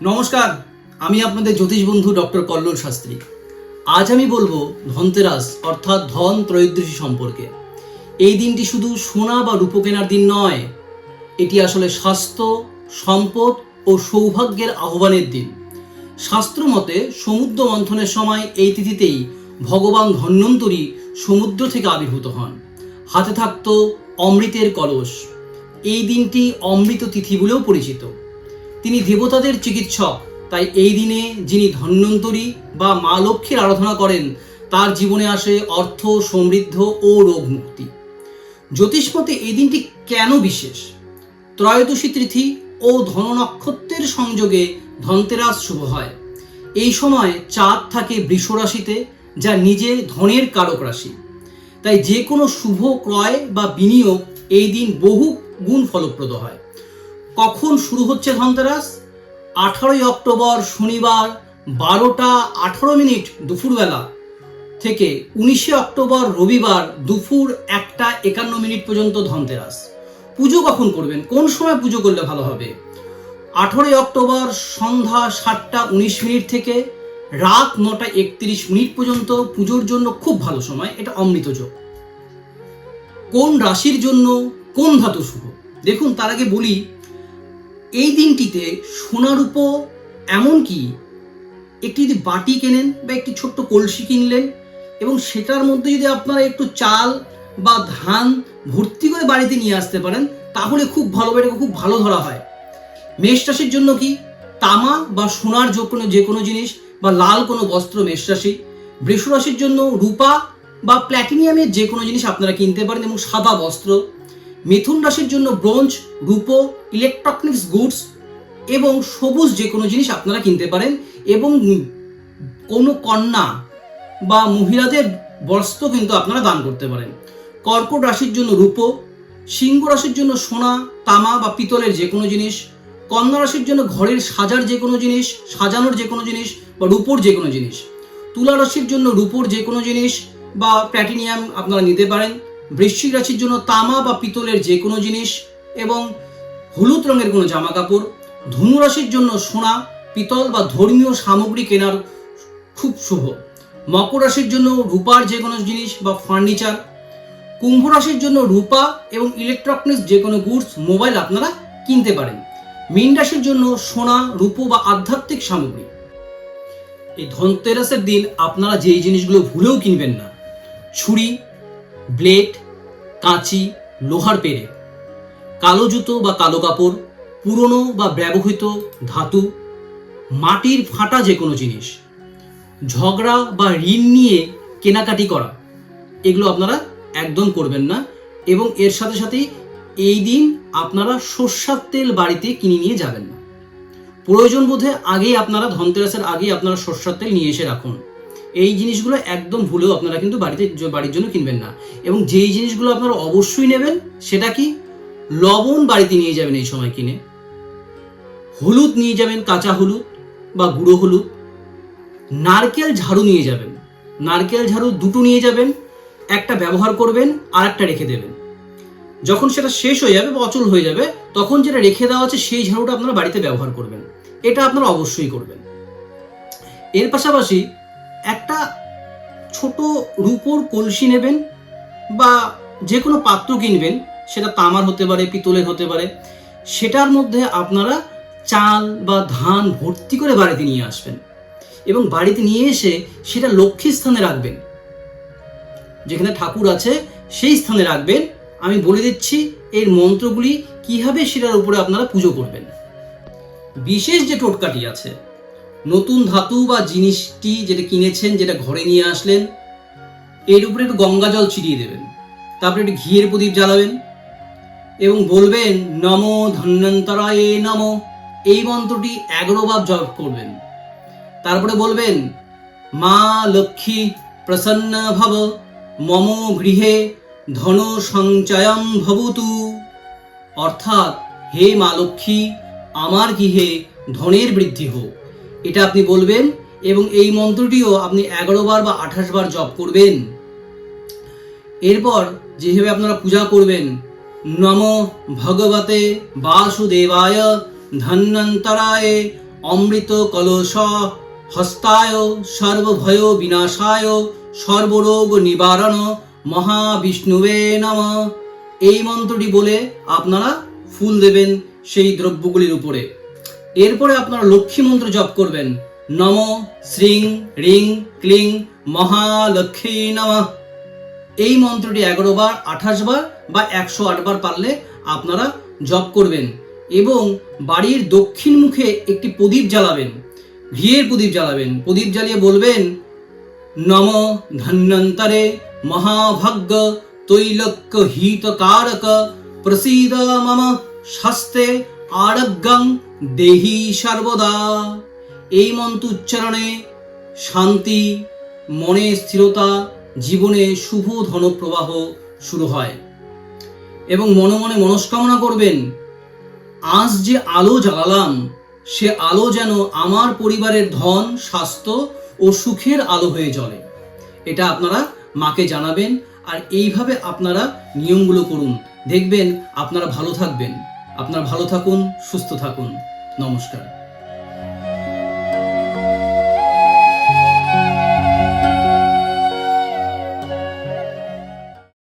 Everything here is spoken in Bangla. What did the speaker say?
নমস্কার, আমি আপনাদের জ্যোতিষ বন্ধু ডক্টর কল্লোল শাস্ত্রী। আজ আমি বলব ধনতেরাস, অর্থাৎ ধন ত্রয়োদশী সম্পর্কে। এই দিনটি শুধু সোনা বা রূপো কেনার দিন নয়, এটি আসলে স্বাস্থ্য, সম্পদ ও সৌভাগ্যের আহ্বানের দিন। শাস্ত্র মতে, সমুদ্র মন্থনের সময় এই তিথিতেই ভগবান ধন্যন্তরী সমুদ্র থেকে আবির্ভূত হন। হাতে থাকত অমৃতের কলস। এই দিনটি অমৃত তিথি বলেও পরিচিত। তিনি দেবতাদের চিকিৎসক। তাই এই দিনে যিনি ধন্বন্তরী বা মা লক্ষ্মীর আরাধনা করেন, তার জীবনে আসে অর্থ, সমৃদ্ধ ও রোগ মুক্তি জ্যোতিষমতে এই দিনটি কেন বিশেষ? ত্রয়োদশী তিথি ও ধন নক্ষত্রের সংযোগে ধনতেরাস শুভ হয়। এই সময় চাঁদ থাকে বৃষ রাশিতে, যা নিজে ধনের কারক রাশি। তাই যে কোনো শুভ ক্রয় বা বিনিয়োগ এই দিন বহু গুণ ফলপ্রদ হয়। কখন শুরু হচ্ছে ধনতেরাস? আঠারোই অক্টোবর শনিবার বারোটা আঠারো মিনিট দুপুরবেলা থেকে উনিশে অক্টোবর রবিবার দুপুর একটা একান্ন মিনিট পর্যন্ত ধনতেরাস। পুজো কখন করবেন? কোন সময় পুজো করলে ভালো হবে? আঠারোই অক্টোবর সন্ধ্যা সাতটা উনিশ মিনিট থেকে রাত নটা একত্রিশ মিনিট পর্যন্ত পুজোর জন্য খুব ভালো সময়, এটা অমৃত যোগ। কোন রাশির জন্য কোন ধাতু শুভ? দেখুন, তার আগে বলি এই দিনটিতে সোনার উপ এমনকি একটি যদি বাটি কেনেন বা একটি ছোট্ট কলসি কিনলেন এবং সেটার মধ্যে যদি আপনারা একটু চাল বা ধান ভর্তি করে বাড়িতে নিয়ে আসতে পারেন, তাহলে খুব ভালো এটাকে খুব ভালো ধরা হয়। মেষ রাশির জন্য কি? তামা বা সোনার যে কোনো যে কোনো জিনিস বা লাল কোনো বস্ত্র মেষ রাশি। বৃষ রাশির জন্য রূপা বা প্ল্যাটিনিয়ামের যে কোনো জিনিস আপনারা কিনতে পারেন এবং সাদা বস্ত্র। মিথুন রাশির জন্য ব্রোঞ্জ, রূপো ইলেকট্রনিক্স গুডস এবং সবুজ যে কোনো জিনিস আপনারা কিনতে পারেন এবং কোনো কন্যা বা মহিলাদের বস্ত্র কিন্তু আপনারা দান করতে পারেন। কর্কট রাশির জন্য রূপো, সিংহ রাশির জন্য সোনা, তামা বা পিতলের যে কোনো জিনিস, কন্যা রাশির জন্য ঘরের সাজার যে কোনো জিনিস, সাজানোর যে কোনো জিনিস বা রূপোর যে কোনো জিনিস। তুলা রাশির জন্য রূপোর যে কোনো জিনিস বা প্ল্যাটিনিয়াম আপনারা নিতে পারেন। বৃশ্চিক রাশির জন্য তামা বা পিতলের যে কোনো জিনিস এবং হলুদ রঙের কোনো জামা কাপড় ধনু রাশির জন্য সোনা, পিতল বা ধর্মীয় সামগ্রী কেনার খুব শুভ। মকর রাশির জন্য রূপার যে কোনো জিনিস বা ফার্নিচার কুম্ভ রাশির জন্য রূপা এবং ইলেকট্রনিক্স যে কোনো গুডস মোবাইল আপনারা কিনতে পারেন। মীন রাশির জন্য সোনা, রূপো বা আধ্যাত্মিক সামগ্রী। এই ধনতেরাসের দিন আপনারা যেই জিনিসগুলো ভুলেও কিনবেন না। ছুরি ব্লেড, কাঁচি, লোহার পেরে। কালো জুতো বা কালো কাপড়, পুরনো বা ব্যবহৃত ধাতু, মাটির ফাটা যে কোনো জিনিস, ঝগড়া বা ঋণ নিয়ে কেনাকাটি করা, এগুলো আপনারা একদম করবেন না এবং এর সাথে সাথেই এই দিন আপনারা সর্ষার তেল বাড়িতে কিনে নিয়ে যাবেন না। প্রয়োজন বোধে আগেই আপনারা ধনতেরাসের আগেই আপনারা সর্ষার তেল নিয়ে এসে রাখুন। এই জিনিসগুলো একদম ভুলেও আপনারা কিন্তু বাড়িতে বাড়ির জন্য কিনবেন না। এবং যেই জিনিসগুলো আপনারা অবশ্যই নেবেন, সেটা কি? লবণ বাড়িতে নিয়ে যাবেন এই সময় কিনে। হলুদ নিয়ে যাবেন, কাঁচা হলুদ বা গুঁড়ো হলুদ। নারকেল ঝাড়ু নিয়ে যাবেন। নারকেল ঝাড়ু দুটো নিয়ে যাবেন, একটা ব্যবহার করবেন, আর একটা রেখে দেবেন। যখন সেটা শেষ হয়ে যাবে বা অচল হয়ে যাবে, তখন যেটা রেখে দেওয়া আছে, সেই ঝাড়ুটা আপনারা বাড়িতে ব্যবহার করবেন। এটা আপনারা অবশ্যই করবেন। এর পাশাপাশি একটা ছোট রূপোর কলসি নেবেন বা যে কোনো পাত্র কিনবেন, সেটা তামার হতে পারে, পিতলের হতে পারে, সেটার মধ্যে আপনারা চাল বা ধান ভর্তি করে বাড়িতে নিয়ে আসবেন এবং বাড়িতে নিয়ে এসে সেটা লক্ষ্মী স্থানে রাখবেন। যেখানে ঠাকুর আছে, সেই স্থানে রাখবেন। আমি বলে দিচ্ছি, এর মন্ত্রগুলি কীভাবে সেটার উপরে আপনারা পুজো করবেন। বিশেষ যে টোটকাটি আছে নতুন ধাতু বা জিনিসটি যেটা কিনেছেন, যেটা ঘরে নিয়ে আসলেন, এর উপরে একটু গঙ্গা জল ছিটিয়ে দেবেন। তারপরে একটু ঘিয়ের প্রদীপ জ্বালাবেন এবং বলবেন, নম ধন্যন্তরায় নম। এই মন্ত্রটি এগারো বার জপ করবেন। তারপরে বলবেন, মা লক্ষ্মী প্রসন্ন ভব, মম গৃহে ধন সঞ্চয়ম ভবতু। অর্থাৎ, হে মা লক্ষ্মী, আমার গৃহে ধনের বৃদ্ধি হোক। এটা আপনি বলবেন এবং এই মন্ত্রটিও আপনি এগারো বার বা আঠাশ বার জপ করবেন। এরপর যেভাবে আপনারা পূজা করবেন, নম ভগবতে বাসুদেবায় ধন্বন্তরায় অমৃত কলস হস্তায় সর্বভয় বিনাশায় সর্বরোগ নিবারণ মহাবিষ্ণুবে নম। এই মন্ত্রটি বলে আপনারা ফুল দেবেন সেই দ্রব্যগুলির উপরে। এরপরে আপনারা লক্ষ্মী মন্ত্র জপ করবেন। নম শ্রীং রিং ক্লিং মহালক্ষ্মী নমঃ। এই মন্ত্রটি এগারো বার, আঠাশ বার বা একশো বার পারলে আপনারা জপ করবেন এবং বাড়ির দক্ষিণ মুখে একটি প্রদীপ জ্বালাবেন। ঘিয়ের প্রদীপ জ্বালাবেন। প্রদীপ জ্বালিয়ে বলবেন, নম ধন্যন্তরে মহাভাগ্য তৈলক্য হিতকারক প্রসীদ মম শাস্তে আরোগ্যং দেহি সর্বদা। এই মন্ত্র উচ্চারণে শান্তি, মনে স্থিরতা, জীবনে শুভ ধনপ্রবাহ শুরু হয়। এবং মনে মনে মনস্কামনা করবেন, আজ যে আলো জ্বালালাম, সে আলো যেন আমার পরিবারের ধন, স্বাস্থ্য ও সুখের আলো হয়ে জ্বলে। এটা আপনারা মাকে জানাবেন, আর এইভাবে আপনারা নিয়মগুলো করুন। দেখবেন আপনারা ভালো থাকবেন। আপনারা ভালো থাকুন সুস্থ থাকুন। নমস্কার।